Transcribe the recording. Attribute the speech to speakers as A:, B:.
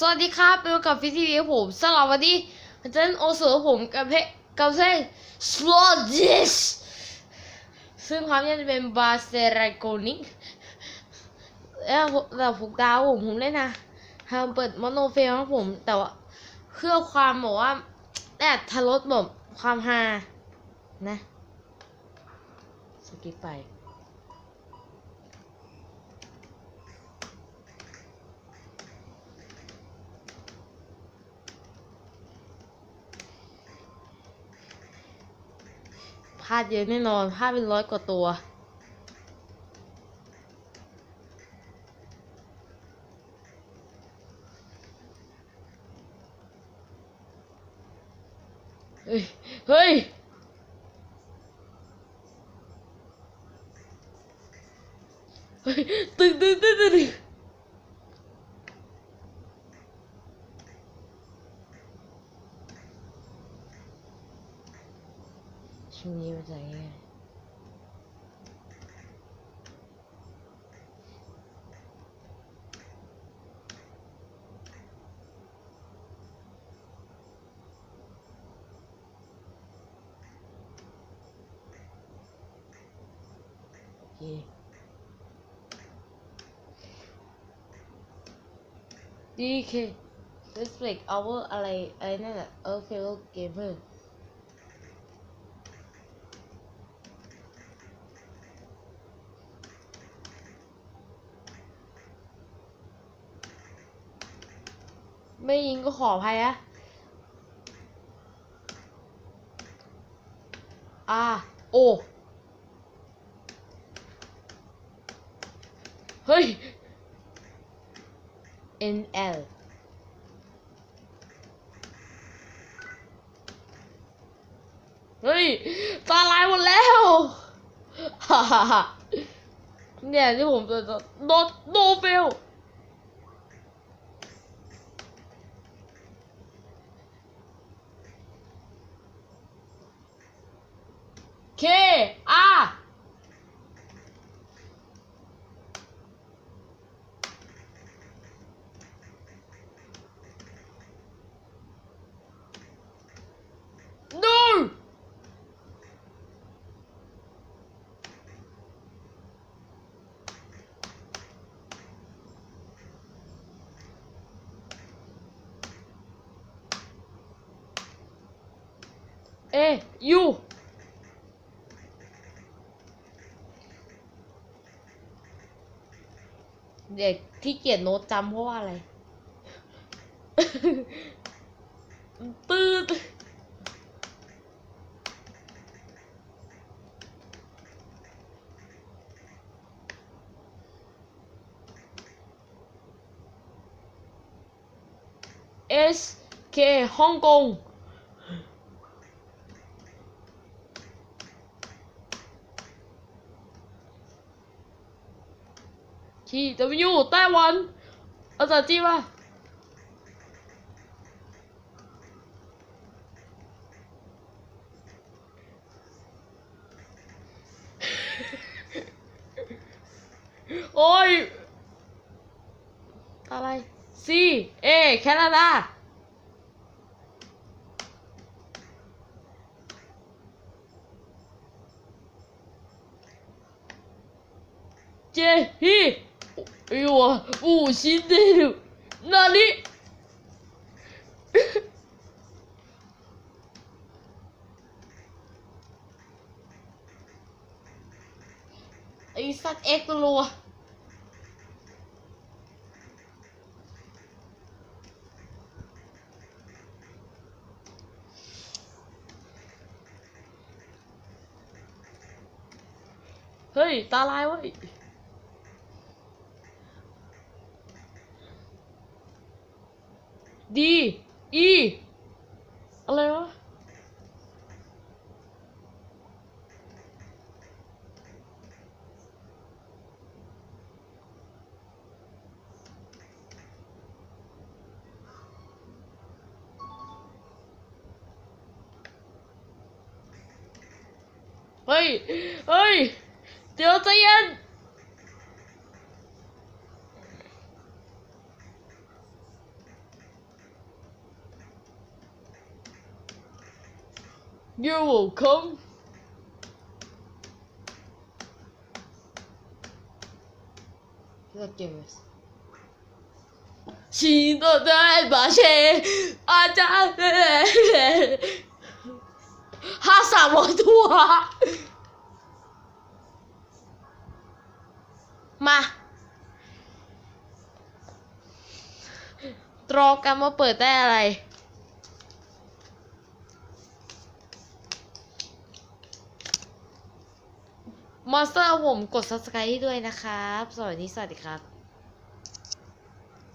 A: สวัสดีครับเป็นกับฟิทีวีผมสำหรับวันนี้อาจารย์โอเสือผมกับเพกับเพลง Slow This ซึ่งความยากจะเป็นบาเซรโกนิกแล้วแต่ผูกดาวผมผมเล่นนะทำเปิดมโนเฟลครับผม แต่ว่าเพื่อความบอกว่าแอบทะลดแบบความฮานะ สกิปไป พลาดเยอะแน่นอนพลาดเป็นร้อยกว่าตัว เฮ้ย เฮ้ยเฮ้ยตึงตึงตึงตึง ช่วงนี้มันจะง่ายโอเค DK Reflect Hour อะไรอะไรนั่นแหละเออ Fellow ไม่ยิงก็ขออภัยอะอ่าโอ้ เฮ้ย NL เฮ้ย ตาลายหมดแล้วฮ่าฮ่าฮ่าเนี่ยที่ผมจะโดนโดนเฟล เคอาดู เอยูเด็กที่เกียจโน้ตจำเพราะว่าอะไรตืดเอสเคฮ่องกง ที่จะไปอยู่ไต้หวันอาจารย์จีว่าโอ้ย อะไร C A แคนาดาเจฮี 哎呦我五星的了，哪里？ไอ้สัตว์เอ็กซ์รัวเฮ้ย ตาลายเว้ย ดีอีอะไรวะเฮ้ย เฮ้ย เดี๋ยวใจเย็น You're welcome เลือกเกมส์ชิโตไดบาเชอาจารย์ห้าสามร้อยตัวมาตรอกันว่าเปิดได้อะไร มอนสเตอร์ผมกด subscribe ด้วยนะครับ สวัสดี สวัสดีครับ